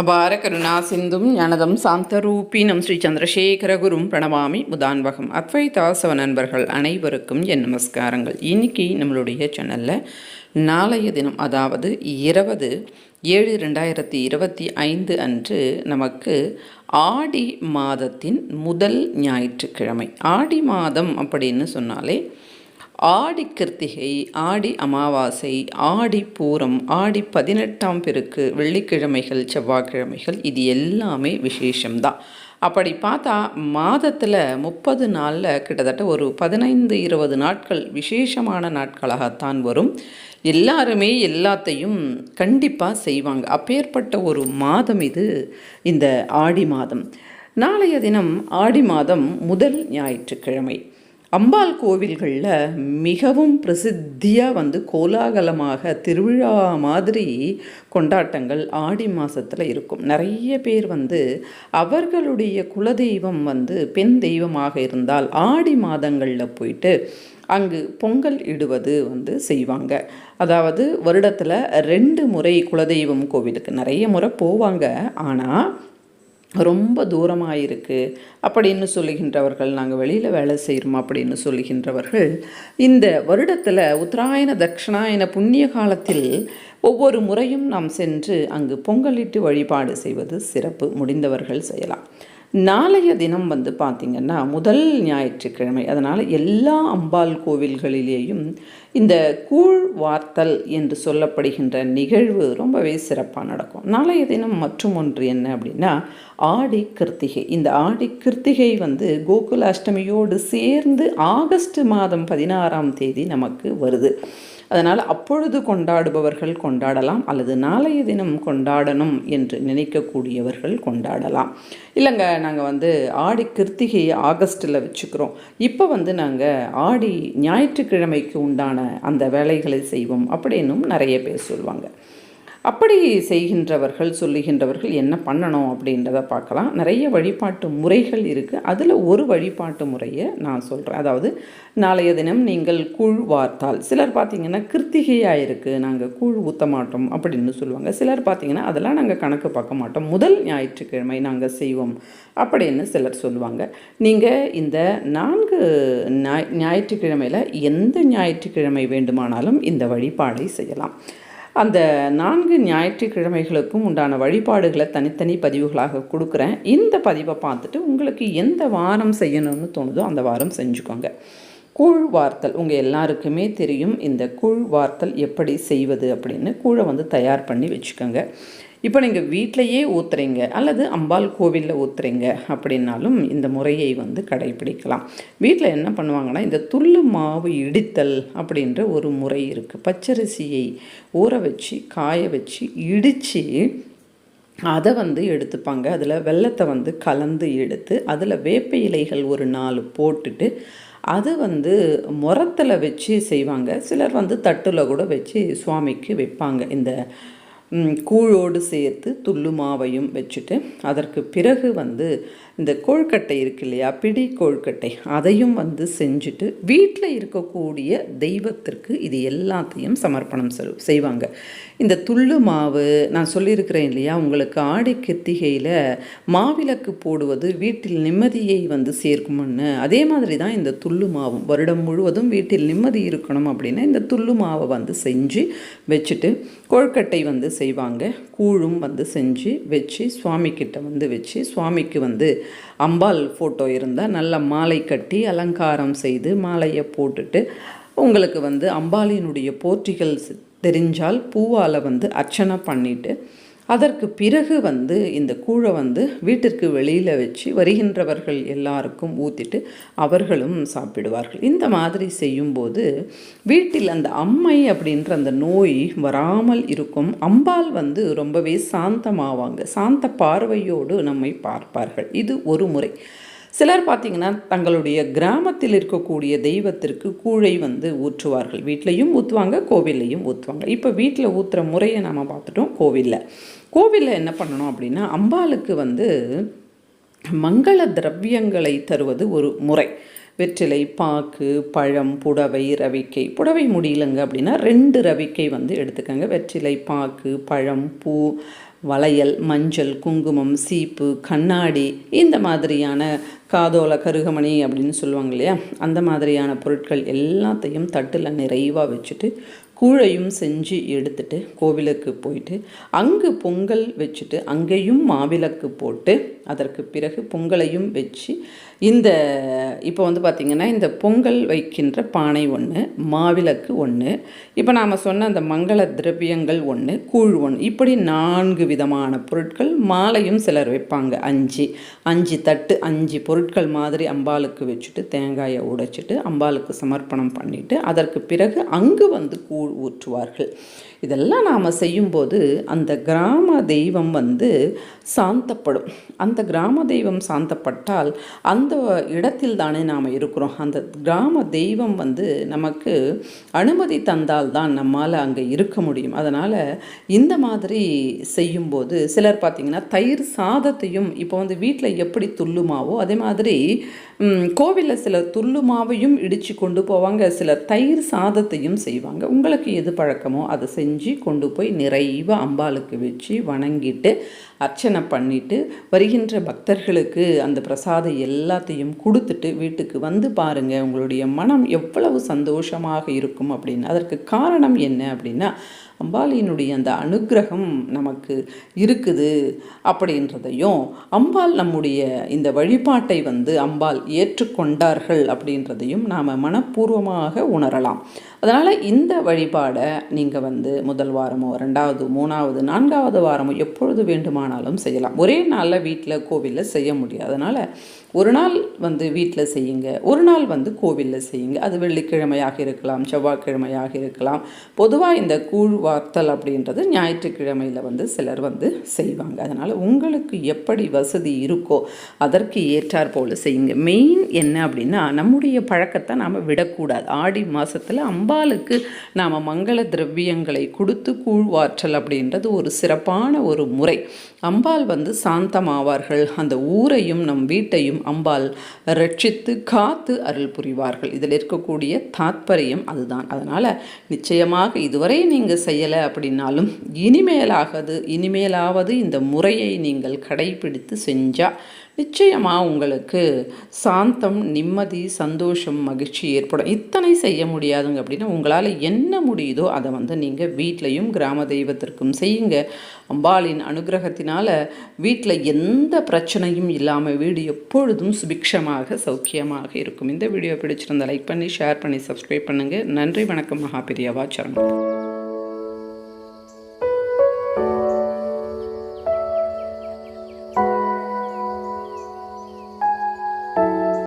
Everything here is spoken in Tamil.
அபார கருணா சிந்தும் ஞானதம் சாந்தரூபினம் ஸ்ரீ சந்திரசேகரகுரும் பிரணவாமி முதான்வகம். அத்வைதாசவ நண்பர்கள் அனைவருக்கும் என் நமஸ்காரங்கள். இன்னைக்கு நம்மளுடைய சேனலில் நாளைய தினம் அதாவது இருபது ஏழு ரெண்டாயிரத்தி இருபத்தி ஐந்து அன்று நமக்கு ஆடி மாதத்தின் முதல் ஞாயிற்றுக்கிழமை. ஆடி மாதம் அப்படின்னு சொன்னாலே ஆடி கிருத்திகை ஆடி அமாவாசை ஆடி பூரம் ஆடி பதினெட்டாம் பெருக்கு வெள்ளிக்கிழமைகள் செவ்வாய்க்கிழமைகள் இது எல்லாமே விசேஷம்தான். அப்படி பார்த்தா மாதத்தில் முப்பது நாளில் கிட்டத்தட்ட ஒரு பதினைந்து இருபது நாட்கள் விசேஷமான நாட்களாகத்தான் வரும். எல்லாருமே எல்லாத்தையும் கண்டிப்பாக செய்வாங்க. அப்பேற்பட்ட ஒரு மாதம் இது இந்த ஆடி மாதம். நாளைய தினம் ஆடி மாதம் முதல் ஞாயிற்றுக்கிழமை. அம்பாள் கோவில்களில் மிகவும் பிரசித்தியாக வந்து கோலாகலமாக திருவிழா மாதிரி கொண்டாட்டங்கள் ஆடி மாதத்தில் இருக்கும். நிறைய பேர் வந்து அவர்களுடைய குலதெய்வம் வந்து பெண் தெய்வமாக இருந்தால் ஆடி மாதங்களில் போயிட்டு அங்கு பொங்கல் இடுவது வந்து செய்வாங்க. அதாவது வருடத்தில் ரெண்டு முறை குலதெய்வம் கோவிலுக்கு நிறைய முறை போவாங்க. ஆனால் ரொம்ப தூரமாக இருக்குது அப்படின்னு சொல்லுகின்றவர்கள் நாங்கள் வெளியில் வேலை செய்கிறோம் அப்படின்னு சொல்லுகின்றவர்கள் இந்த வருடத்தில் உத்தராயண தட்சிணாயன புண்ணிய காலத்தில் ஒவ்வொரு முறையும் நாம் சென்று அங்கு பொங்கலிட்டு வழிபாடு செய்வது சிறப்பு. முடிந்தவர்கள் செய்யலாம். நாளைய தினம் வந்து பார்த்திங்கன்னா முதல் ஞாயிற்றுக்கிழமை அதனால் எல்லா அம்பாள் கோவில்களிலேயும் இந்த கூழ் வார்த்தல் என்று சொல்லப்படுகின்ற நிகழ்வு ரொம்பவே சிறப்பாக நடக்கும். நாளைய தினம் மற்றும் ஒன்று என்ன அப்படின்னா ஆடி கிருத்திகை. இந்த ஆடி கிருத்திகை வந்து கோகுல அஷ்டமியோடு சேர்ந்து ஆகஸ்ட் மாதம் பதினாறாம் தேதி நமக்கு வருது. அதனால் அப்பொழுது கொண்டாடுபவர்கள் கொண்டாடலாம் அல்லது நாளைய தினம் கொண்டாடணும் என்று நினைக்கக்கூடியவர்கள் கொண்டாடலாம். இல்லைங்க நாங்கள் வந்து ஆடி கிருத்திகையை ஆகஸ்ட்டில் வச்சுக்கிறோம். இப்போ வந்து நாங்கள் ஆடி ஞாயிற்றுக்கிழமைக்கு உண்டான அந்த வேலைகளை செய்வோம் அப்படின்னும் நிறைய பேர் சொல்லுவாங்க அப்படி செய்கின்றவர்கள் சொல்லுகின்றவர்கள் என்ன பண்ணணும் அப்படின்றத பார்க்கலாம். நிறைய வழிபாட்டு முறைகள் இருக்குது அதில் ஒரு வழிபாட்டு முறையை நான் சொல்கிறேன் அதாவது நாளைய தினம் நீங்கள் கூழ் வார்த்தால் சிலர் பார்த்திங்கன்னா கிருத்திகையாக இருக்குது நாங்கள் கூழ் ஊற்ற மாட்டோம் அப்படின்னு சொல்லுவாங்க. சிலர் பார்த்திங்கன்னா அதெல்லாம் நாங்கள் கணக்கு பார்க்க மாட்டோம். முதல் ஞாயிற்றுக்கிழமை நாங்கள் செய்வோம் அப்படின்னு சிலர் சொல்லுவாங்க. நீங்கள் இந்த நான்கு ஞாய் ஞாயிற்றுக்கிழமையில் எந்த ஞாயிற்றுக்கிழமை வேண்டுமானாலும் இந்த வழிபாடை செய்யலாம். அந்த நான்கு ஞாயிற்றுக்கிழமைகளுக்கும் உண்டான வழிபாடுகளை தனித்தனி பதிவுகளாக கொடுக்குறேன். இந்த பதிவை பார்த்துட்டு உங்களுக்கு எந்த வாரம் செய்யணும்னு தோணுதோ அந்த வாரம் செஞ்சுக்கோங்க. கூழ் வார்த்தல் உங்கள் எல்லாருக்குமே தெரியும் இந்த கூழ் வார்த்தல் எப்படி செய்வது அப்படின்னு. கூழை வந்து தயார் பண்ணி வச்சுக்கோங்க. இப்போ நீங்கள் வீட்டிலையே ஊற்றுறீங்க அல்லது அம்பாள் கோவிலில் ஊற்றுறீங்க அப்படின்னாலும் இந்த முறையை வந்து கடைபிடிக்கலாம். வீட்டில் என்ன பண்ணுவாங்கன்னா இந்த துள்ளு மாவு இடித்தல் அப்படின்ற ஒரு முறை இருக்குது பச்சரிசியை ஊற வச்சு காய வச்சு இடித்து அதை வந்து எடுத்துப்பாங்க. அதில் வெள்ளத்தை வந்து கலந்து எடுத்து அதில் வேப்ப இலைகள் ஒரு நாலு போட்டுட்டு அது வந்து முரத்தில் வச்சு செய்வாங்க. சிலர் வந்து தட்டில் கூட வச்சு சுவாமிக்கு வைப்பாங்க. இந்த கூழோடு சேர்த்து துள்ளு மாவையும் வச்சுட்டு அதற்கு பிறகு வந்து இந்த கோழ்கட்டை இருக்கு இல்லையா பிடி கோழ்கட்டை அதையும் வந்து செஞ்சுட்டு வீட்டில் இருக்கக்கூடிய தெய்வத்திற்கு இது எல்லாத்தையும் சமர்ப்பணம் செய்வாங்க. இந்த துள்ளு மாவு நான் சொல்லியிருக்கிறேன் இல்லையா உங்களுக்கு ஆடி கிருத்திகையில் மாவிளக்கு போடுவது வீட்டில் நிம்மதியை வந்து சேர்க்கும்னு. அதே மாதிரி தான் இந்த துள்ளு மாவும் வருடம் முழுவதும் வீட்டில் நிம்மதி இருக்கணும் அப்படின்னா இந்த துள்ளு மாவை வந்து செஞ்சு வச்சுட்டு கொழுக்கட்டை வந்து செய்வாங்க. கூழும் வந்து செஞ்சு வச்சு சுவாமிக்கிட்ட வந்து வச்சு சுவாமிக்கு வந்து அம்பாள் ஃபோட்டோ இருந்தால் நல்ல மாலை கட்டி அலங்காரம் செய்து மாலையை போட்டுட்டு உங்களுக்கு வந்து அம்பாளினுடைய போற்றிகள் தெரிஞ்சால் பூவால் வந்து அர்ச்சனை பண்ணிவிட்டு அதற்கு பிறகு வந்து இந்த கூழை வந்து வீட்டிற்கு வெளியில் வச்சு வருகின்றவர்கள் எல்லாருக்கும் ஊற்றிட்டு அவர்களும் சாப்பிடுவார்கள். இந்த மாதிரி செய்யும்போது வீட்டில் அந்த அம்மை அப்படின்ற அந்த நோய் வராமல் இருக்கும். அம்பாள் வந்து ரொம்பவே சாந்தமாவாங்க. சாந்த பார்வையோடு நம்மை பார்ப்பார்கள். இது ஒரு முறை. சிலர் பார்த்திங்கன்னா தங்களுடைய கிராமத்தில் இருக்கக்கூடிய தெய்வத்திற்கு கூழை வந்து ஊற்றுவார்கள். வீட்லேயும் ஊற்றுவாங்க கோவில்லையும் ஊற்றுவாங்க இப்போ வீட்டில் ஊற்றுற முறையை நம்ம பார்த்துட்டோம் கோவிலில். கோவிலில் என்ன பண்ணணும் அப்படின்னா அம்பாளுக்கு வந்து மங்கள திரவியங்களை தருவது ஒரு முறை. வெற்றிலை பாக்கு பழம் புடவை ரவிக்கை. புடவை முடியலங்க அப்படின்னா ரெண்டு ரவிக்கை வந்து எடுத்துக்கோங்க. வெற்றிலை பாக்கு பழம் பூ வளையல் மஞ்சள் குங்குமம் சீப்பு கண்ணாடி இந்த மாதிரியான காதோல கருகமணி அப்படின்னு சொல்லுவாங்க இல்லையா? அந்த மாதிரியான பொருட்கள் எல்லாத்தையும் தட்டில் நிறைவாக வச்சுட்டு கூழையும் செஞ்சு எடுத்துட்டு கோவிலுக்கு போயிட்டு அங்கு பொங்கல் வச்சுட்டு அங்கேயும் மாவிளக்கு போட்டு அதற்கு பிறகு பொங்கலையும் வச்சு இந்த இப்போ வந்து பார்த்திங்கன்னா இந்த பொங்கல் வைக்கின்ற பானை ஒன்று மாவிளக்கு ஒன்று இப்போ நாம் சொன்ன அந்த மங்கள திரவியங்கள் ஒன்று கூழ் ஒன்று இப்படி நான்கு விதமான பொருட்கள் மாலையும் சிலர் வைப்பாங்க. அஞ்சு அஞ்சு தட்டு அஞ்சு பொருட்கள் மாதிரி அம்பாளுக்கு வச்சுட்டு தேங்காயை உடைச்சிட்டு அம்பாளுக்கு சமர்ப்பணம் பண்ணிவிட்டு அதற்கு பிறகு அங்கு வந்து கூழ் ஊற்றுவார்கள். இதெல்லாம் நாம் செய்யும்போது அந்த கிராம தெய்வம் வந்து சாந்தப்படும். அந்த கிராம தெய்வம் சாந்தப்பட்டால் அந்த இடத்தில் தானே நாம் இருக்கிறோம். அந்த கிராம தெய்வம் வந்து நமக்கு அனுமதி தந்தால் தான் நம்மால் அங்கே இருக்க முடியும். அதனால் இந்த மாதிரி செய்யும்போது சிலர் பார்த்திங்கன்னா தயிர் சாதத்தையும் இப்போ வந்து வீட்டில் எப்படி துள்ளுமாவோ அதே மாதிரி கோவிலில் சிலர் துள்ளுமாவையும் இடித்து கொண்டு போவாங்க. சிலர் தயிர் சாதத்தையும் செய்வாங்க. உங்களுக்கு எது பழக்கமோ அதை செஞ்சு கொண்டு போய் நிறைவாக அம்பாளுக்கு வச்சு வணங்கிட்டு அர்ச்சனை பண்ணிட்டு வருகின்ற பக்தர்களுக்கு அந்த பிரசாதம் எல்லாத்தையும் கொடுத்துட்டு வீட்டுக்கு வந்து பாருங்கள் உங்களுடைய மனம் எவ்வளவு சந்தோஷமாக இருக்கும் அப்படின்னு. அதற்கு காரணம் என்ன அப்படின்னா அம்பாளியினுடைய அந்த அனுகிரகம் நமக்கு இருக்குது அப்படின்றதையும் அம்பாள் நம்முடைய இந்த வழிபாட்டை வந்து அம்பாள் ஏற்றுக்கொண்டார்கள் அப்படின்றதையும் நாம் மனப்பூர்வமாக உணரலாம். அதனால் இந்த வழிபாடை நீங்கள் வந்து முதல் வாரமோ ரெண்டாவது மூணாவது நான்காவது வாரமோ எப்பொழுது வேண்டுமானாலும் செய்யலாம். ஒரே நாளில் வீட்டில் கோவிலில் செய்ய முடியாது. அதனால் ஒரு நாள் வந்து வீட்டில் செய்யுங்க. ஒரு நாள் வந்து கோவிலில் செய்யுங்க. அது வெள்ளிக்கிழமையாக இருக்கலாம் செவ்வாய்க்கிழமையாக இருக்கலாம். பொதுவாக இந்த கூழ் வார்த்தல் அப்படின்றது ஞாயிற்றுக்கிழமையில் வந்து சிலர் வந்து செய்வாங்க. அதனால் உங்களுக்கு எப்படி வசதி இருக்கோ அதற்கு ஏற்றார் போல் செய்யுங்க. மெயின் என்ன அப்படின்னா நம்முடைய பழக்கத்தை நாம் விடக்கூடாது. ஆடி மாதத்தில் அம்பாளுக்கு நாம் மங்கள திரவியங்களை கொடுத்து கூழ்வாற்றல் அப்படின்றது ஒரு சிறப்பான ஒரு முறை. அம்பாள் வந்து சாந்தமாவார்கள். அந்த ஊரையும் நம் வீட்டையும் அம்பாள் ரட்சித்து காத்து அருள் புரிவார்கள். இதில் இருக்கக்கூடிய தாத்பரியம் அதுதான். அதனால் நிச்சயமாக இதுவரை நீங்கள் செய்யலை அப்படின்னாலும் இனிமேலாகது இனிமேலாவது இந்த முறையை நீங்கள் கடைபிடித்து செஞ்சால் நிச்சயமாக உங்களுக்கு சாந்தம் நிம்மதி சந்தோஷம் மகிழ்ச்சி ஏற்படும். இத்தனை செய்ய முடியாதுங்க அப்படின்னா உங்களால் என்ன முடியுதோ அதை வந்து நீங்கள் வீட்லேயும் கிராம தெய்வத்திற்கும் செய்யுங்க. அம்பாளின் அனுகிரகத்தினால் வீட்டில் எந்த பிரச்சனையும் இல்லாமல் வீடு எப்பொழுதும் சுபிக்ஷமாக சௌக்கியமாக இருக்கும். இந்த வீடியோ பிடிச்சிருந்தால் லைக் பண்ணி ஷேர் பண்ணி சப்ஸ்கிரைப் பண்ணுங்கள் நன்றி வணக்கம் மகாபிரியவா சரணம்.